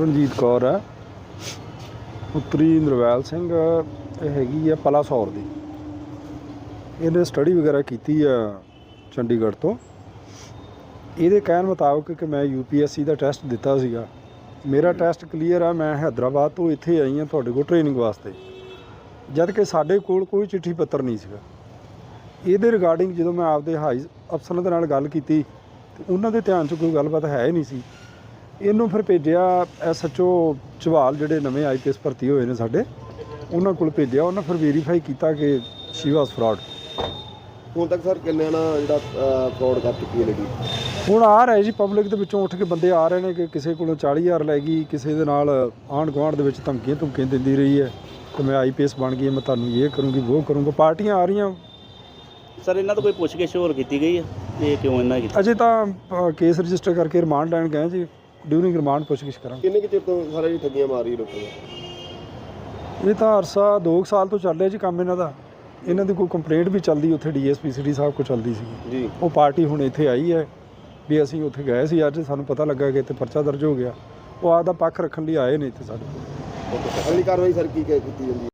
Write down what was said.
ਰਣਜੀਤ ਕੌਰ ਹੈ। ਪੁੱਤਰੀ ਨਰਵੈਲ ਸਿੰਘ, ਇਹ ਹੈਗੀ ਆ ਪਲਾਸੌਰ ਦੀ। ਇਹਨੇ ਸਟੱਡੀ ਵਗੈਰਾ ਕੀਤੀ ਆ ਚੰਡੀਗੜ੍ਹ ਤੋਂ। ਇਹਦੇ ਕਹਿਣ ਮੁਤਾਬਕ ਕਿ ਮੈਂ ਯੂਪੀਐਸਸੀ ਦਾ ਟੈਸਟ ਦਿੱਤਾ ਸੀਗਾ। ਮੇਰਾ ਟੈਸਟ ਕਲੀਅਰ ਆ, ਮੈਂ ਹੈਦਰਾਬਾਦ ਤੋਂ ਇੱਥੇ ਆਈ ਹਾਂ ਤੁਹਾਡੇ ਕੋਲ ਟ੍ਰੇਨਿੰਗ ਵਾਸਤੇ। ਜਦ ਕਿ ਸਾਡੇ ਕੋਲ ਕੋਈ ਚਿੱਠੀ ਪੱਤਰ ਨਹੀਂ ਸੀਗਾ। ਇਹਦੇ ਰਿਗਾਰਡਿੰਗ ਜਦੋਂ ਮੈਂ ਆਪਦੇ ਹਾਈ ਅਫਸਰਾਂ ਦੇ ਨਾਲ ਗੱਲ ਕੀਤੀ ਤੇ ਉਹਨਾਂ ਦੇ ਧਿਆਨ 'ਚ ਕੋਈ ਗੱਲਬਾਤ ਹੈ ਹੀ ਨਹੀਂ ਸੀ। ਇਹਨੂੰ ਫਿਰ ਭੇਜਿਆ ਐਸਐਚਓ ਚਵਾਲ ਜਿਹੜੇ ਨਵੇਂ ਆਈਪੀਐਸ ਭਰਤੀ ਹੋਏ ਨੇ ਸਾਡੇ ਉਹਨਾਂ ਕੋਲ ਭੇਜਿਆ। ਉਹਨਾਂ ਫਿਰ ਵੈਰੀਫਾਈ ਕੀਤਾ ਕਿ ਸ਼ੀ ਵਾਸ ਫਰਾਡ ਹੁਣ ਤੱਕ ਸਰ ਕਿੰਨਿਆਂ ਨਾਲ ਜਿਹੜਾ ਫਰਾਡ ਕਰ ਚੁੱਕੀ ਹੈ ਲੇਡੀ? ਹੁਣ ਆ ਰਹੇ ਜੀ ਪਬਲਿਕ ਦੇ ਵਿੱਚੋਂ ਉੱਠ ਕੇ ਬੰਦੇ ਆ ਰਹੇ ਨੇ ਕਿ ਕਿਸੇ ਕੋਲੋਂ 40000 ਲੈ ਗਈ ਕਿਸੇ ਦੇ ਨਾਲ ਆਂਢ ਗੁਆਂਢ ਦੇ ਵਿੱਚ ਧਮਕੀਆਂ ਧਮਕੀਆਂ ਦਿੰਦੀ ਰਹੀ ਹੈ। ਕਿ ਮੈਂ ਆਈਪੀਐਸ ਬਣ ਗਈ ਮੈਂ ਤੁਹਾਨੂੰ ਇਹ ਕਰੂੰਗੀ ਉਹ ਕਰੂੰਗਾ। ਪਾਰਟੀਆਂ ਆ ਰਹੀਆਂ ਸਰ ਇਹਨਾਂ ਤੋਂ ਕੋਈ ਪੁੱਛਗਿੱਛ ਹੋਰ ਕੀਤੀ ਗਈ ਹੈ ਇਹ ਕਿਉਂ ਇਹਨਾਂ ਕੀਤੀ? ਅਜੇ ਤਾਂ ਅ, ਕੇਸ ਰਜਿਸਟਰ ਕਰਕੇ ਰਿਮਾਂਡ ਲੈਣ ਗਏ ਜੀ। ਡਿਊਰਿੰਗ ਰਿਮਾਂਡ ਪੁੱਛਗਿੱਛ ਕਰਾਂਗੇ। ਕਿੰਨੇ ਕਿ ਚਿਰ ਤੋਂ ਸਾਰੇ ਠੱਗੀਆਂ ਮਾਰ ਰਹੀ ਲੋਕਾਂ ਨੂੰ ਇਹ ਤਾਂ ਅਰਸਾ 2 ਸਾਲ ਤੋਂ ਚੱਲ ਰਿਹਾ ਜੀ ਕੰਮ ਇਹਨਾਂ ਦਾ। ਇਹਨਾਂ ਦੀ ਕੋਈ ਕੰਪਲੇਂਟ ਵੀ ਚੱਲਦੀ ਉੱਥੇ ਡੀਐਸਪੀ ਸਿਟੀ ਸਾਹਿਬ ਕੋਲ ਚੱਲਦੀ ਸੀ ਜੀ। ਉਹ ਪਾਰਟੀ ਹੁਣ ਇੱਥੇ ਆਈ ਹੈ ਵੀ ਅਸੀਂ ਉੱਥੇ ਗਏ ਸੀ ਅੱਜ ਸਾਨੂੰ ਪਤਾ ਲੱਗਾ ਕਿ ਇੱਥੇ ਪਰਚਾ ਦਰਜ ਹੋ ਗਿਆ। ਉਹ ਆਪਦਾ ਪੱਖ ਰੱਖਣ ਲਈ ਆਏ ਨੇ ਇੱਥੇ ਸਾਡੇ ਕੋਲ। ਅਗਲੀ ਕਾਰਵਾਈ ਸਰ ਕੀ ਕੀ ਕੀਤੀ ਜਾਂਦੀ